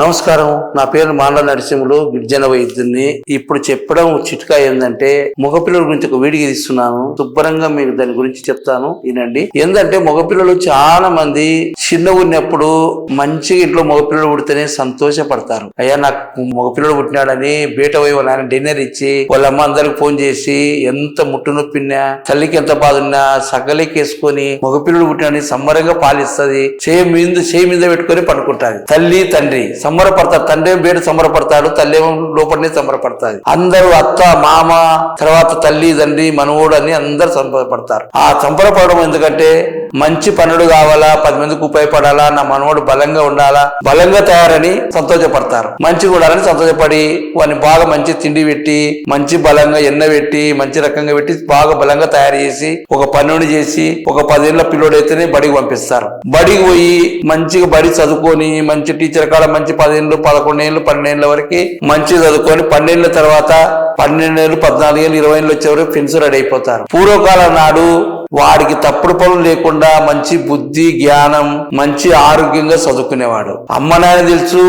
నమస్కారం. నా పేరు మాండ నరసింహులు గిరిజన వైద్యుని ఇప్పుడు చెప్పడం చిట్కా ఏంటంటే మగపిల్లల గురించి ఒక వీడియో తీస్తున్నాను. శుభ్రంగా మీకు దాని గురించి చెప్తాను. వినండి. ఏంటంటే మగపిల్లలు చాలా మంది చిన్న ఉన్నప్పుడు మంచిగా ఇంట్లో మగపిల్లలు పుడితేనే సంతోషపడతారు. అయ్యా నాకు మగపిల్లలు పుట్టినాడని బయట పోయి వాళ్ళ ఆయన డిన్నర్ ఇచ్చి వాళ్ళ అమ్మ అందరికి ఫోన్ చేసి ఎంత ముట్టు నొప్పినా తల్లికి ఎంత బాధ ఉన్నా సగలికేసుకొని మగపిల్లలు పుట్టినాడని సంబరంగా పాలిస్తుంది. చేయి మీద చేయి మీద పెట్టుకొని పడుకుంటారు తల్లి తండ్రి సంబరపడతారు తండ్రి ఏమో బయట సంబరపడతాడు తల్లి లోపలనే సంబరపడతాది. అందరూ అత్త మామ తర్వాత తల్లి తండ్రి మనవోడు అని అందరు సంబరపడతారు. ఆ సంబరపడడం ఎందుకంటే మంచి పనుడు కావాలా పది మందికి ఉపయోగపడాలా నా మనవడు బలంగా ఉండాలా బలంగా తయారని సంతోషపడతారు. మంచిగా కూడాలని సంతోషపడి వాడిని బాగా మంచి తిండి పెట్టి మంచి బలంగా ఎన్న పెట్టి మంచి రకంగా పెట్టి బాగా బలంగా తయారు చేసి ఒక పనుని చేసి ఒక పదేళ్ళ పిల్లోడైతేనే బడికి పంపిస్తారు. బడికి పోయి మంచిగా బడి చదువుకొని మంచి టీచర్ కాడ మంచి పదేళ్ళు పదకొండేళ్ళు పన్నెండేళ్ళ వరకు మంచి చదువుకొని పన్నెండు తర్వాత పన్నెండేళ్ళు పద్నాలుగేళ్ళు ఇరవై ఏళ్ళు వచ్చే వరకు ఫ్రెండ్స్ రెడీ అయిపోతారు. పూర్వకాలం నాడు వాడికి తప్పుడు పనులు లేకుండా మంచి బుద్ధి జ్ఞానం మంచి ఆరోగ్యంగా చదువుకునేవాడు. అమ్మ నాయన తెలుసు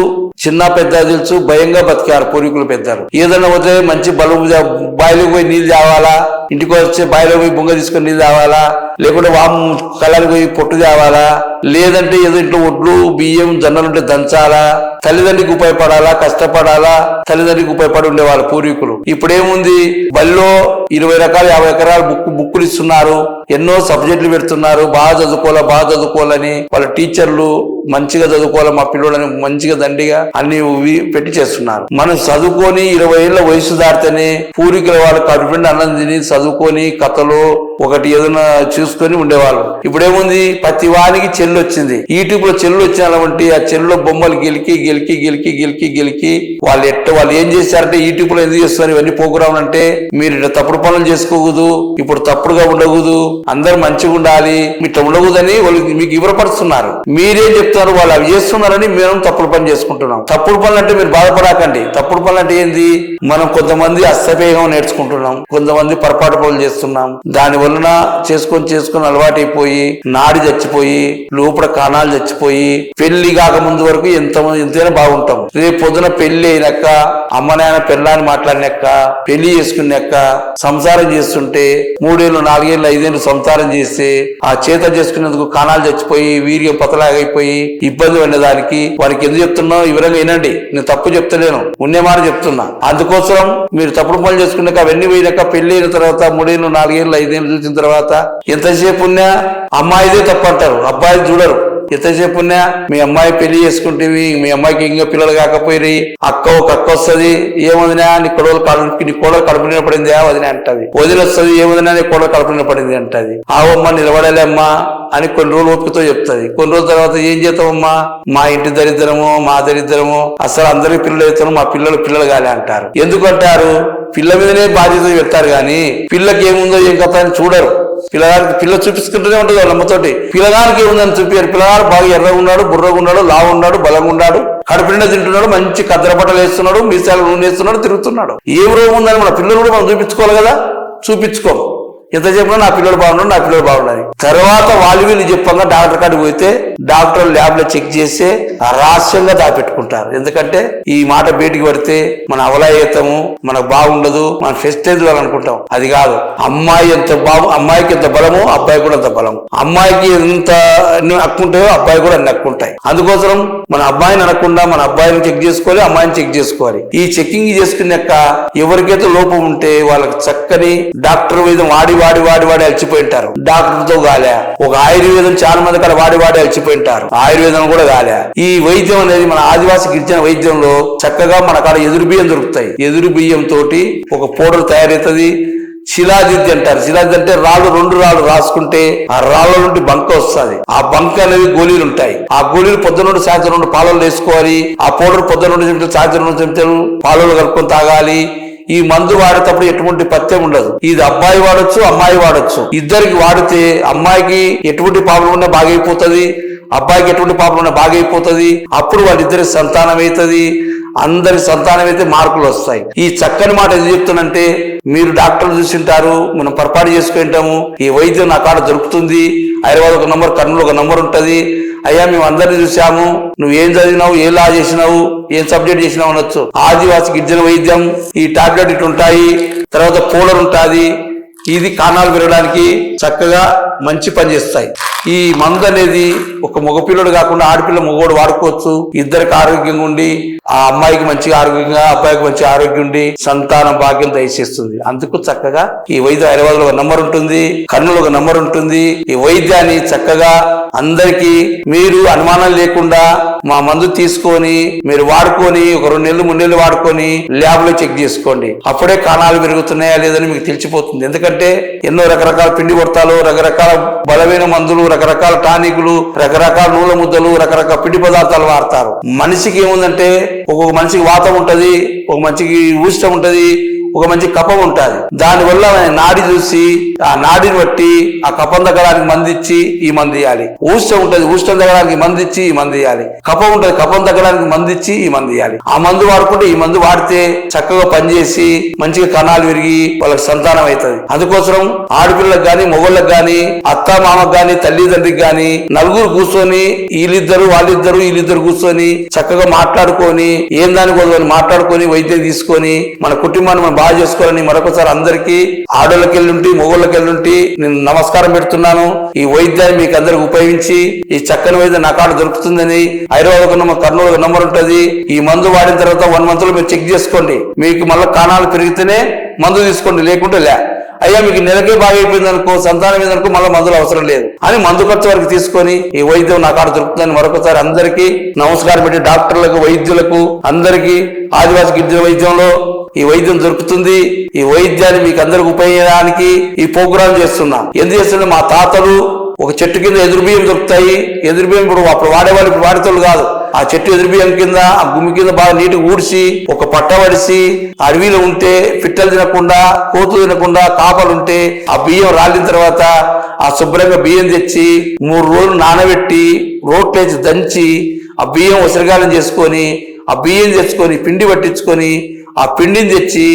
చిన్న పెద్ద తెలుసు భయంగా బతికారు పూర్వీకులు పెద్దలు. ఏదైనా పోతే మంచి బలుపు బాయిలోకి పోయి నీళ్ళు తేవాలా? ఇంటికి వచ్చి బాయిలో పోయి బొంగ తీసుకొని నీళ్ళు తేవాలా? లేకుంటే వాము కళ్ళకి పోయి పొట్టు తేవాలా? లేదంటే ఏదో ఇంట్లో ఒడ్లు బియ్యం జొన్నలు ఉంటే దంచాలా? తల్లిదండ్రికి ఉపయోగపడాలా కష్టపడాలా? తల్లిదండ్రికి ఉపయోగపడి ఉండేవాళ్ళు పూర్వీకులు. ఇప్పుడేముంది? బల్లో ఇరవై రకాల యాభై ఎకరాలు బుక్ బుక్కులు ఇస్తున్నారు. ఎన్నో సబ్జెక్టులు పెడుతున్నారు. బాగా చదువుకోవాలా బాగా చదువుకోవాలని వాళ్ళ టీచర్లు మంచిగా చదువుకోవాలా మా పిల్లలని మంచిగా దండిగా అన్ని పెట్టి చేస్తున్నారు. మనం చదువుకొని ఇరవై ఏళ్ళ వయసు దాటితేనే పూర్వీకుల వాళ్ళ కడుపు అన్నం తిని చదువుకొని కథలు ఒకటి ఏదైనా చూసుకొని ఉండేవాళ్ళు. ఇప్పుడేముంది? ప్రతి వానికి చెల్లు వచ్చింది. యూట్యూబ్లో చెల్లు వచ్చిన ఆ చెల్లులో బొమ్మలు గెలికి గెలికి గెలికి గెలికి గెలికి వాళ్ళు ఎట్ట వాళ్ళు ఏం చేశారంటే యూట్యూబ్లో ఎందుకు చేస్తున్నారు? ఇవన్నీ ప్రోగ్రామ్ అంటే మీరు ఇట్లా తప్పుడు పనులు చేసుకోకూడదు. ఇప్పుడు తప్పుడుగా ఉండకూడదు. అందరు మంచిగా ఉండాలి. ఇట్లా ఉండకూడదని వాళ్ళు మీకు ఇవ్వపరుస్తున్నారు మీరేం చెప్తున్నారు వాళ్ళు అవి చేస్తున్నారని మేము తప్పుడు పని చేసుకుంటున్నాం. తప్పుడు పనులు అంటే మీరు బాధపడకండి. తప్పుడు పనులు అంటే ఏంది? మనం కొంతమంది అస్తవేగం నేర్చుకుంటున్నాం. కొంతమంది పొరపాటు పనులు చేస్తున్నాం. దాని వలన చేసుకొని చేసుకొని అలవాటైపోయి నాడి చచ్చిపోయి లోపల కాణాలు చచ్చిపోయి పెళ్ళి కాక ముందు వరకు ఎంత ఎంతైనా బాగుంటాం. రేపు పొద్దున పెళ్ళి అయినాక అమ్మ నాయన పెళ్ళాన్ని మాట్లాడినాక పెళ్ళి చేసుకున్నాక సంసారం చేస్తుంటే మూడేళ్ళు నాలుగేళ్ళు ఐదేళ్ళు సంసారం చేస్తే ఆ చేత చేసుకునేందుకు కాణాలు చచ్చిపోయి వీర్యం పతలాగైపోయి ఇబ్బంది పడినదానికి వారికి ఎందుకు చెప్తున్నావు వివరంగా వినండి. నేను తప్పు చెప్తలేను. ఉండే మాట చెప్తున్నా. అందుకోసం మీరు తప్పుడు పనులు చేసుకున్నాక అవన్నీ పోయినాక పెళ్ళి అయిన తర్వాత మూడేళ్ళు నాలుగేళ్ళు ఐదేళ్ళు చూసిన తర్వాత ఎంతసేపు ఉన్నా అమ్మాయిదే తప్పంటారు. అబ్బాయి చూడరు. ఎంతసేపు ఉన్నా మీ అమ్మాయి పెళ్ళి చేసుకుంటేవి మీ అమ్మాయికి ఇంకా పిల్లలు కాకపోయి అక్క ఒక అక్క వస్తుంది ఏమదినా నీ కొడవలు కడుపు నీ కోడలు కడుపు నిండా పడింది వదిన అంటది. వదిలి వస్తుంది ఏమదినా నీ కోడలు కడుపు పడింది అంటది. ఆవమ్మ నిలబడాలి అమ్మా అని కొన్ని రోజులు ఓపికతో చెప్తుంది. కొన్ని రోజుల తర్వాత ఏం చేస్తామమ్మా మా ఇంటి దరిద్రము మా దరిద్రము అసలు అందరికి పిల్లలు అవుతారు మా పిల్లలు పిల్లలు కాలే అంటారు. ఎందుకంటారు పిల్ల మీదనే బాధ్యత పెడతారు కానీ పిల్లకి ఏముందో ఏం కథ అని చూడరు. పిల్లగాడికి పిల్ల చూపించుకుంటూనే ఉంటుంది వాళ్ళ అమ్మతోటి. పిల్లగానికి ఏముందని చూపారు పిల్లగాడు బాగా ఎర్రగా ఉన్నాడు బుర్రగా ఉన్నాడు లావు ఉన్నాడు బలంగా ఉన్నాడు కడుపు నిండా తింటున్నాడు మంచి కద్దర బట్టలు వేస్తున్నాడు మీసాలు నూనె వేస్తున్నాడు తిరుగుతున్నాడు. ఏం రోగం ఉందని మన పిల్లలు కూడా మనం చూపించుకోవాలి కదా? చూపించుకోం. ఎంత చెప్పినా నా పిల్లలు బాగున్నాడు నా పిల్లలు బాగున్నాడు తర్వాత వాళ్ళు వీళ్ళు చెప్పంగా డాక్టర్ కాడికి పోతే డాక్టర్ ల్యాబ్లో చెక్ చేస్తే రహస్యంగా దాపెట్టుకుంటారు ఎందుకంటే ఈ మాట బయటికి పడితే మన అవలాయతము మనకు బాగుండదు మన ఫెస్టేజ్ అనుకుంటాం. అది కాదు. అమ్మాయి ఎంత బాగు అమ్మాయికి ఎంత బలము అబ్బాయి కూడా అంత బలము అమ్మాయికి ఎంత అక్కుంటాయో అబ్బాయి కూడా అన్ని అక్కుంటాయి అందుకోసం మన అబ్బాయిని అనకుండా మన అబ్బాయిని చెక్ చేసుకోవాలి అమ్మాయిని చెక్ చేసుకోవాలి. ఈ చెకింగ్ చేసుకున్నాక ఎవరికైతే లోపం ఉంటే వాళ్ళకి చక్కని డాక్టర్ వైద్యం వాడి వాడి వాడి వాడి అలసిపోయింటారు డాక్టర్తో గాలే. ఒక ఆయుర్వేదం చాలా మంది అక్కడ వాడి వాడి అలసిపోయింటారు ఆయుర్వేదం కూడా కాలే. ఈ వైద్యం అనేది మన ఆదివాసి ఇచ్చిన వైద్యంలో చక్కగా మన కాడ ఎదురు బియ్యం దొరుకుతాయి. ఎదురు బియ్యం తోటి ఒక పౌడర్ తయారవుతుంది శిలాజిద్ది అంటారు. శిలాజిత్ అంటే రాళ్ళు రెండు రాళ్ళు రాసుకుంటే ఆ రాళ్ళ నుండి బంక వస్తుంది. ఆ బంక అనేది గోళీలు ఉంటాయి. ఆ గోళీలు పొద్దున నుండి సాయంత్రం నుండి పాలలో వేసుకోవాలి. ఆ పౌడర్ పొద్దున నుండి చెంచాలు, సాయంత్రం నుండి చెంచాలు పాలలో కలుపుకొని తాగాలి. ఈ మందు వాడేటప్పుడు ఎటువంటి పత్యం ఉండదు. ఇది అబ్బాయి వాడొచ్చు అమ్మాయి వాడొచ్చు. ఇద్దరికి వాడితే అమ్మాయికి ఎటువంటి ప్రాబ్లం ఉన్నా బాగైపోతుంది. అబ్బాయికి ఎటువంటి పాపం ఉన్నా బాగైపోతుంది. అప్పుడు వాళ్ళిద్దరి సంతానం అవుతుంది అందరి సంతానం అయితే మార్కులు వస్తాయి. ఈ చక్కని మాట ఎందుకు చెప్తానంటే మీరు డాక్టర్లు చూసింటారు మనం పొరపాటు చేసుకుంటాము ఈ వైద్యం నా కాడ దొరుకుతుంది హైదరాబాద్ ఒక నంబర్ కర్నూలు ఒక నంబర్ ఉంటుంది. అయ్యా మేము అందరిని చూసాము నువ్వు ఏం చదివినావు ఏ లా చేసినావు ఏం సబ్జెక్ట్ చేసినావు అనొచ్చు. ఆదివాసి గిరిజన వైద్యం ఈ టాబ్లెట్ ఇటు ఉంటాయి తర్వాత కూలర్ ఉంటుంది. ఇది కాణాలు పెరగడానికి చక్కగా మంచి పని చేస్తాయి. ఈ మందు అనేది ఒక మగపిల్లడు కాకుండా ఆడపిల్ల మగోడు వాడుకోవచ్చు. ఇద్దరికి ఆరోగ్యంగా ఉండి ఆ అమ్మాయికి మంచిగా ఆరోగ్యంగా అబ్బాయికి మంచి ఆరోగ్యం ఉండి సంతానం భాగ్యం దయచేస్తుంది. అందుకు చక్కగా ఈ వైద్య హైదరాబాద్లో ఒక నంబర్ ఉంటుంది కర్నూలు ఒక నంబర్ ఉంటుంది. ఈ వైద్యాన్ని చక్కగా అందరికీ మీరు అనుమానం లేకుండా మా మందు తీసుకొని మీరు వాడుకొని ఒక రెండు నెలలు మూడు నెలలు వాడుకొని ల్యాబ్లో చెక్ చేసుకోండి. అప్పుడే కాణాలు పెరుగుతున్నాయా లేదని మీకు తెలిసిపోతుంది. ఎందుకంటే ఎన్నో రకరకాల పిండి కొడతాలు రకరకాల బలమైన మందులు రకరకాల టానికులు రకరకాల నూనె ముద్దలు రకరకాల పిండి పదార్థాలు వాడతారు. మనిషికి ఏముందంటే ఒక్కొక్క మనిషికి వాతం ఉంటది ఒక మనిషికి ఊష్టం ఉంటది ఒక మంచి కపం ఉంటుంది. దానివల్ల ఆయన నాడి చూసి ఆ నాడిని బట్టి ఆ కపం తగ్గడానికి మంది ఇచ్చి ఈ మంది ఇవ్వాలి ఊష్టం ఉంటుంది ఊష్టం తగ్గడానికి మంది ఇచ్చి ఈ మంది ఇవ్వాలి కపం ఉంటుంది కపం తగ్గడానికి మంది ఇచ్చి ఈ మంది ఇవ్వాలి ఆ మందు వాడుకుంటే ఈ మందు వాడితే చక్కగా పనిచేసి మంచిగా కణాలు విరిగి వాళ్ళకి సంతానం అవుతుంది. అందుకోసం ఆడపిల్లలకు గాని మొగళ్ళకి గాని అత్త మామకు గాని తల్లిదండ్రికి గాని నలుగురు కూర్చొని వీళ్ళిద్దరు వాళ్ళిద్దరు వీళ్ళిద్దరు కూర్చొని చక్కగా మాట్లాడుకొని ఏం దాని మాట్లాడుకొని వైద్యం తీసుకొని మన కుటుంబాన్ని మనం బాగా చేసుకోవాలని మరొకసారి అందరికీ ఆడోళ్ళకి వెళ్ళుంటి మొగోళ్ళకి వెళ్ళుంటి నేను నమస్కారం పెడుతున్నాను. ఈ వైద్యాన్ని మీకు అందరికి ఉపయోగించి ఈ చక్కని వైద్యం నా కాడ దొరుకుతుందని హైదరాబాద్ నమ్మ కర్నూలు నంబర్ ఉంటుంది. ఈ మందు వాడిన తర్వాత వన్ మంత్లో మీరు చెక్ చేసుకోండి. మీకు మళ్ళీ కాణాలు పెరిగితేనే మందు తీసుకోండి లేకుంటే లే. అయ్యా మీకు నెలకే బాగా అయిపోయింది అనుకో సంతానం మీద అనుకో మళ్ళీ మందులు అవసరం లేదు. అని మందు ఖర్చు వరకు తీసుకొని ఈ వైద్యం నా కాడ దొరుకుతుందని మరొకసారి అందరికీ నమస్కారం పెట్టి డాక్టర్లకు వైద్యులకు అందరికీ ఆదివాసి గిరిజన వైద్యంలో ఈ వైద్యం దొరుకుతుంది. ఈ వైద్యాన్ని మీకు అందరికి ఉపయోగించడానికి ఈ ప్రోగ్రాం చేస్తున్నాం. ఎందుకు చేస్తున్నా? మా తాతలు ఒక చెట్టు కింద ఎదురు బియ్యం దొరుకుతాయి. ఎదురు బియ్యం ఇప్పుడు అప్పుడు వాడేవాళ్ళు ఇప్పుడు వాడేతోళ్ళు కాదు. ఆ చెట్టు ఎదురు బియ్యం కింద ఆ గుమ్మి కింద బాగా నీటిగా ఊడ్చి ఒక పట్ట పడిసి అడవిలో ఉంటే పిట్టలు తినకుండా కోతులు తినకుండా కాపలు ఉంటే ఆ బియ్యం రాలిన తర్వాత ఆ శుభ్రంగా బియ్యం తెచ్చి మూడు రోజులు నానబెట్టి రోట్లేసి దంచి ఆ బియ్యం ఉసిరిగాలం చేసుకొని ఆ బియ్యం తెచ్చుకొని పిండి పట్టించుకొని ఆ పిండిని తెచ్చి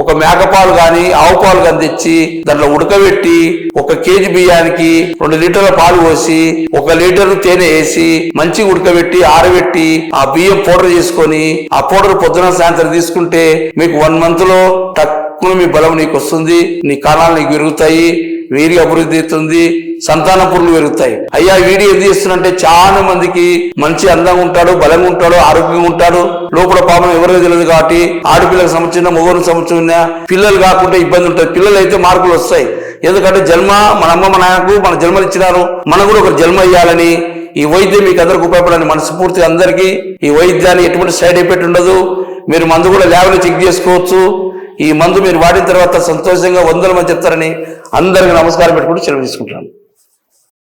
ఒక మేకపాలు గాని ఆవు పాలు తెచ్చి దాంట్లో ఉడకబెట్టి ఒక కేజీ బియ్యానికి రెండు లీటర్ల పాలు పోసి ఒక లీటర్ తేనె వేసి మంచిగా ఉడకబెట్టి ఆరబెట్టి ఆ బియ్యం పౌడర్ చేసుకొని ఆ పౌడర్ పొద్దున సాయంత్రం తీసుకుంటే మీకు వన్ మంత్లో టక్కున మీ బలం నీకు వస్తుంది నీ కాలాలు నీకు పెరుగుతాయి. వీరి అభివృద్ధి అవుతుంది సంతాన పురులు పెరుగుతాయి. అయ్యా వీడి ఏం చేస్తున్నంటే చాలా మందికి మంచి అందంగా ఉంటాడు బలంగా ఉంటాడు ఆరోగ్యంగా ఉంటాడు. లోపల పాపం ఎవరో తెలియదు కాబట్టి ఆడపిల్లలకు సంబంధించిన మొగోనికి సంబంధించిన పిల్లలు కాకుండా ఇబ్బంది ఉంటుంది పిల్లలు అయితే మార్కులు వస్తాయి. ఎందుకంటే జన్మ మన అమ్మ మన నాయనకు మన జన్మలు ఇచ్చినారు. మనం కూడా ఒక జన్మ ఇవ్వాలని ఈ వైద్యం మీకు అందరికి ఉపయోగపడాలని మనస్ఫూర్తిగా అందరికీ ఈ వైద్యాన్ని ఎటువంటి సైడ్ ఎఫెక్ట్ ఉండదు. మీరు మందు కూడా ల్యాబ్లో చెక్ చేసుకోవచ్చు. ఈ మందు మీరు వాడిన తర్వాత సంతోషంగా వందల మంది చెప్తారని అందరికీ నమస్కారం పెట్టుకుంటూ సెలవు తీసుకుంటాను